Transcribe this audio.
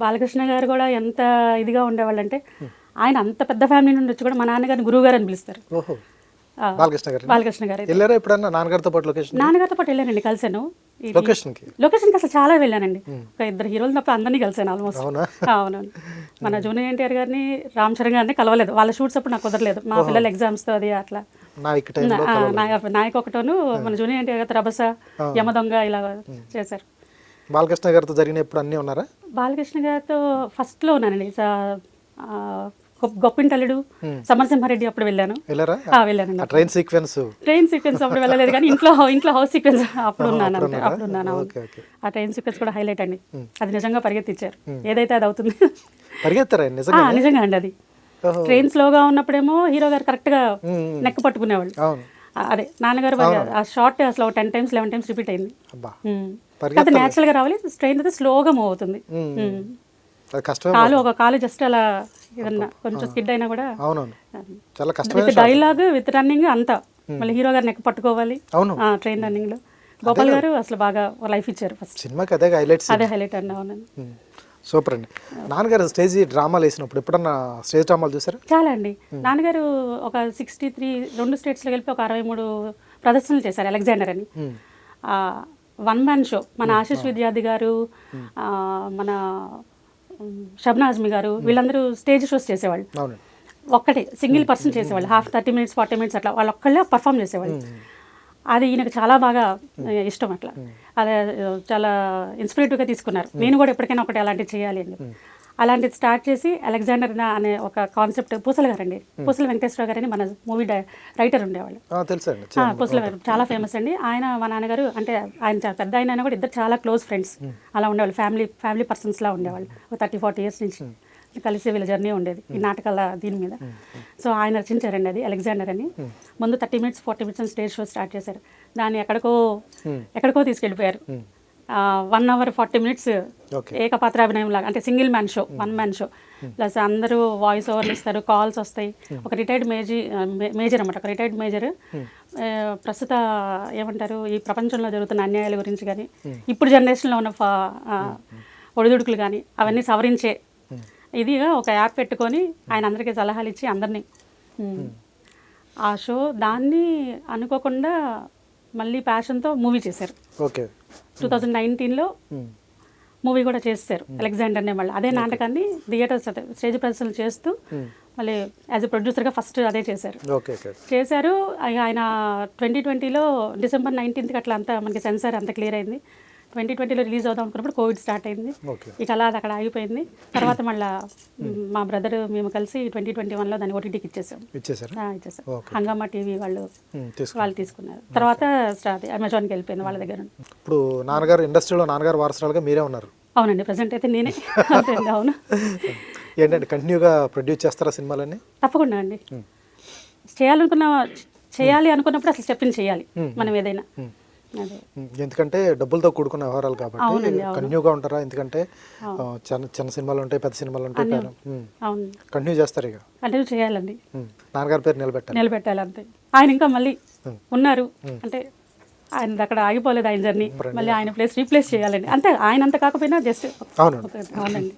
బాలకృష్ణ గారు కూడా ఎంత ఇదిగా ఉండేవాళ్ళు అంటే ఆయన అంత పెద్ద ఫ్యామిలీ నుండి వచ్చి కూడా మా నాన్నగారిని గురువు గారు అని పిలుస్తారు బాలకృష్ణ గారు బాలకృష్ణ గారు అయితే. వెళ్ళారా ఎప్పుడన్నా నాన్నగారితో పాటు లొకేషన్ నాన్నగారితో పాటు వెళ్ళానండి కలిసాను ఈ- లొకేషన్కి? లొకేషన్కి అసలు చాలా వెళ్ళానండి. ఒక ఇద్దరు హీరోలు తప్ప అందరినీ కలిసాను ఆల్మోస్ట్ అవునా? అవునవును. మన జూనియర్ ఎన్టీఆర్ గారిని రామ్ చరణ్ గారిని కలవలేదు. వాళ్ళ షూట్స్ అప్పుడు నాకు కుదరలేదు. మా పిల్లల ఎగ్జామ్స్తో అది అట్లా. నాయక్ ఒకటోను మన జూనియర్ ఎన్టీఆర్ గారు రభస యమదొంగ ఇలా చేశారు. బాలకృష్ణ గారితో జరిగిన ఎప్పుడు అన్నీ ఉన్నారా? బాలకృష్ణ గారితో ఫస్ట్లో ఉన్నానండి. గొప్పింటల్లుడు సమరసింహారెడ్డి అప్పుడు వెళ్ళాను. Train sequence. ట్రైన్ సీక్వెన్స్ అప్పుడు వెళ్ళలేదు కానీ ఇంట్లో ఇంట్లో హౌస్ సీక్వెన్స్ అప్పుడు ఉన్నాను? అప్పుడు ఉన్నాను ఆ ట్రైన్ సీక్వెన్స్ కూడా హైలైట్ అండి. అది నిజంగా పరిగెత్తిచ్చారు. ఏదైతే అది అవుతుంది. పరిగెత్తారా? నిజంగా అండి అది. ట్రైన్ స్లోగా ఉన్నప్పుడేమో హీరో గారు కరెక్ట్గా నెక్ పట్టుకునేవాళ్ళు. అదే నాన్నగారు ఆ షార్ట్ అసలు ten times eleven times repeat అయింది. అది న్యాచురల్గా రావాలి ట్రైన్ అయితే స్లోగా మూవ్ అవుతుంది. కాలు ఒక కాలు జస్ట్ అలా ఏదన్నా కొంచెం స్కిడ్ అయినా కూడా చాలా కష్టమైన విత్ డైలాగ్ విత్ రన్నింగ్ అంతా. మళ్ళీ హీరో గారు నెక్ పట్టుకోవాలి? అవును. ట్రైన్ రన్నింగ్లో. గోపాల్ గారు అసలు బాగా లైఫ్ ఇచ్చారు ఫస్ట్ సినిమాకి అదే హైలైట్స్ అదే హైలైట్ అవునండి. సూపర్ అండి. నాన్నగారు స్టేజ్ డ్రామాలు వేసినప్పుడు ఎప్పుడన్నా స్టేజ్ డ్రామాలు చూసారా? చాలా అండి. నాన్నగారు ఒక సిక్స్టీ త్రీ రెండు స్టేట్స్లో కలిపి ఒక అరవై మూడు ప్రదర్శనలు చేశారు అలెగ్జాండర్ అని. One man show. మన ఆశీష్ విద్యార్థి గారు మన ఉమ్, షబ్నా అజ్మి గారు వీళ్ళందరూ స్టేజ్ షోస్ చేసేవాళ్ళు. ఒక్కటే సింగిల్ పర్సన్ చేసేవాళ్ళు. Half thirty minutes forty minutes అట్లా వాళ్ళు ఒక్కళ్ళే పర్ఫామ్ చేసేవాళ్ళు. అది ఈయనకు చాలా బాగా ఇష్టం అట్లా. అదే చాలా ఇన్స్పిరేటివ్గా తీసుకున్నారు. నేను కూడా ఎప్పటికైనా ఒకటి అలాంటివి చేయాలి అని. అలాంటిది స్టార్ట్ చేసి అలెగ్జాండర్ నా అనే ఒక కాన్సెప్ట్ పూసల గారండి. పూసల వెంకటేశ్వర గారని మన మూవీ రైటర్ ఉండేవాళ్ళు. పూసల గారు చాలా ఫేమస్ అండి. ఆయన మా నాన్నగారు అంటే ఆయన పెద్ద ఆయన కూడా ఇద్దరు చాలా క్లోజ్ ఫ్రెండ్స్. అలా ఉండేవాళ్ళు. ఫ్యామిలీ ఫ్యామిలీ పర్సన్స్ లా ఉండేవాళ్ళు. ఒక థర్టీ ఫార్టీ ఇయర్స్ నుంచి. కలిసి వీళ్ళ జర్నీ ఉండేది ఈ నాటకాల దీని మీద. సో ఆయన రచించారండి అది అలెగ్జాండర్ అని. ముందు thirty minutes forty minutes stage show start చేశారు. దాన్ని ఎక్కడికో ఎక్కడికో తీసుకెళ్ళిపోయారు. వన్ అవర్ ఫార్టీ మినిట్స్ ఏకపాత్రాభినయం లాగా అంటే single man show one man show plus అందరూ వాయిస్ ఓవర్లు ఇస్తారు కాల్స్ వస్తాయి. ఒక రిటైర్డ్ మేజీ మేజర్ అనమాట ఒక రిటైర్డ్ మేజర్ ప్రస్తుత ఏమంటారు ఈ ప్రపంచంలో జరుగుతున్న అన్యాయాల గురించి కానీ ఇప్పుడు జనరేషన్లో ఉన్న ఒడిదుడుకులు కానీ అవన్నీ సవరించే ఇదిగా ఒక యాప్ పెట్టుకొని ఆయన అందరికీ సలహాలు ఇచ్చి అందరినీ. ఆ షో దాన్ని అనుకోకుండా మళ్ళీ ప్యాషన్తో మూవీ చేశారు. ఓకే. టూ థౌజండ్ నైన్టీన్లో మూవీ కూడా చేస్తారు అలెగ్జాండర్ నే మళ్ళీ అదే నాటకాన్ని థియేటర్స్ అదే స్టేజ్ ప్రదర్శనలు చేస్తూ మళ్ళీ యాజ్ ఎ ప్రొడ్యూసర్గా ఫస్ట్ అదే చేశారు. చేశారు. ఆయన ట్వంటీ ట్వంటీలో డిసెంబర్ నైన్టీన్త్కి అట్లా అంతా మనకి సెన్సార్ అంతా క్లియర్ అయింది. ట్వంటీ ట్వంటీలో రిలీజ్ అవుదాం అనుకున్నప్పుడు కోవిడ్ స్టార్ట్ అయింది. ఇక అలా అది అక్కడ ఆగిపోయింది. తర్వాత మళ్ళీ మా బ్రదర్ మేము కలిసి ట్వంటీ ట్వంటీ వన్లో దాన్ని ఓటీటీకి ఇచ్చేసాం. ఇచ్చేసాం. హంగామా టీవీ వాళ్ళు వాళ్ళు తీసుకున్నారు. తర్వాత స్టార్ట్ అమెజాన్కి వెళ్ళిపోయింది వాళ్ళ దగ్గర. ఇప్పుడు నాన్నగారు ఇండస్ట్రీలో నాన్నగారు వారసురాలుగా మీరే ఉన్నారు. అవునండి ప్రజెంట్ అయితే నేనే. అవును. ఏంటంటే కంటిన్యూగా ప్రొడ్యూస్ చేస్తారా సినిమాలన్నీ? తప్పకుండా అండి. చేయాలనుకున్న చేయాలి అనుకున్నప్పుడు అసలు స్టెప్ని చేయాలి మనం ఏదైనా. ఎందుకంటే డబ్బులతో కూడుకున్న వ్యవహారాలు కాబట్టి. కంటిన్యూగా ఉంటారా? ఎందుకంటే చిన్న చిన్న సినిమాలు ఉంటాయి పెద్ద సినిమాలు ఉంటాయి కంటిన్యూ చేస్తారు ఇక. కంటిన్యూ చేయాలండి. నాన్నగారి పేరు నిలబెట్టాలి. నిలబెట్టాలి అంతే. ఆయన ఇంకా మళ్ళీ ఉన్నారు. అంటే ఆయన అక్కడ ఆగిపోలేదు ఆయన జర్నీ. మళ్ళీ ఆయన ప్లేస్ రీప్లేస్ చేయాలండి. అంతే ఆయన అంత కాకపోయినా జస్ట్ అవునండి.